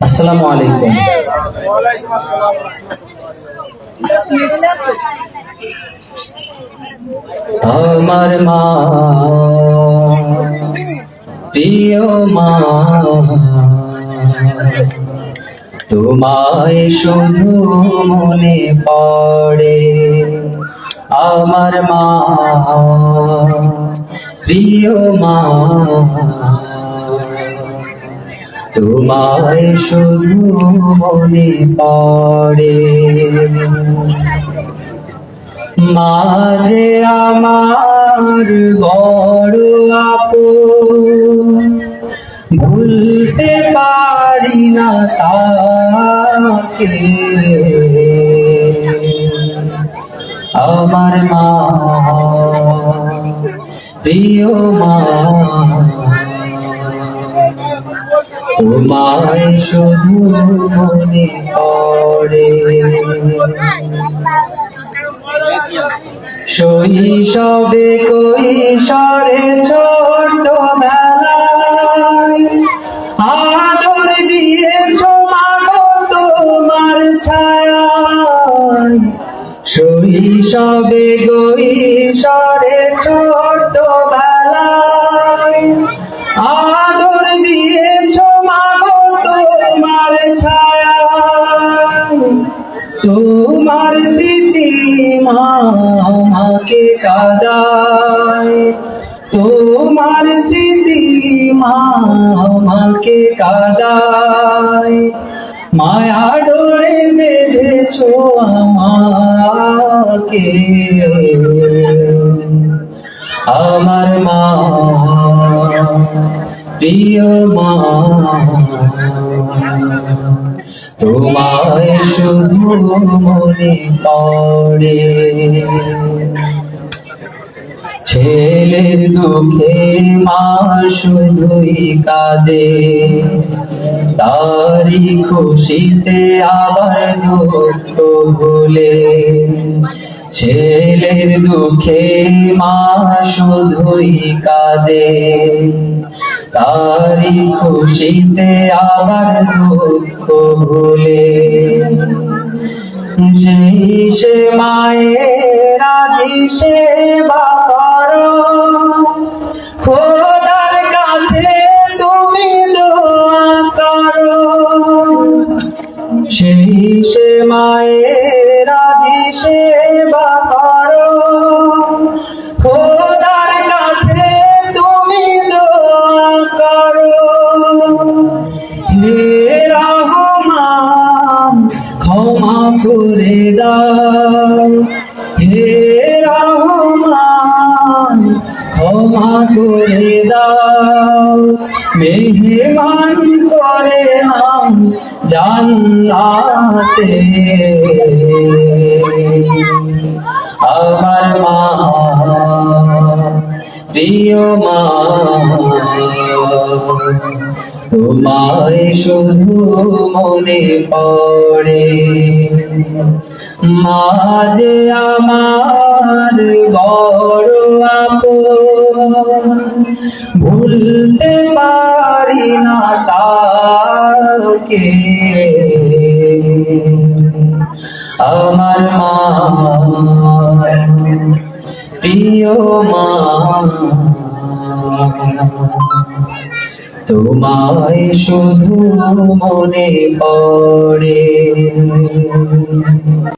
আসসালামু আলাইকুম। আমার মা প্রিয় মা তোমায় শুধু মনে পড়ে। আমার মা প্রিয় মা তোমায় শুধু মনে পড়ে। মাঝে আমার বড় আপু ভুলতে পারি না তাকে। আমার মা, প্রিয় মা তোমায় শুধু মনে পড়ে। শৈশবে কৈশোরে ছোট বেলায় আদর দিয়েছ মাগো তোমার ছায়ায়। শৈশবে কৈশোরে ছোট তোমার স্মৃতি মা আমাকে কাদায়। তোমার স্মৃতি মা আমাকে কাদায়। মায়া ডোরে বেঁধেছ আমাকে। আমার মা প্রিয় মা, তোমায় শুধু মনে পড়ে। ছেলের দুঃখে মা শুধুই কাঁদে। তারি খুশিতে আবার দুঃখ ভুলে। ছেলের দুঃখে মা শুধুই কাঁদে। তারি খুশিতে আবার দুঃখ ভুলে। যে মায়ের আজি সেবা করো করে দাও। হে রহমান ক্ষমা করে দাও। মেহমান করে নাম জান্নাতে। আমার মা প্রিয় মা, তোমায় শুধু মনে পড়ে। মাঝে আমার বড় আপন, ভুলতে পারি না তাকে আমার মা প্রিয় মা। তোমায় শুধু মনে পড়ে।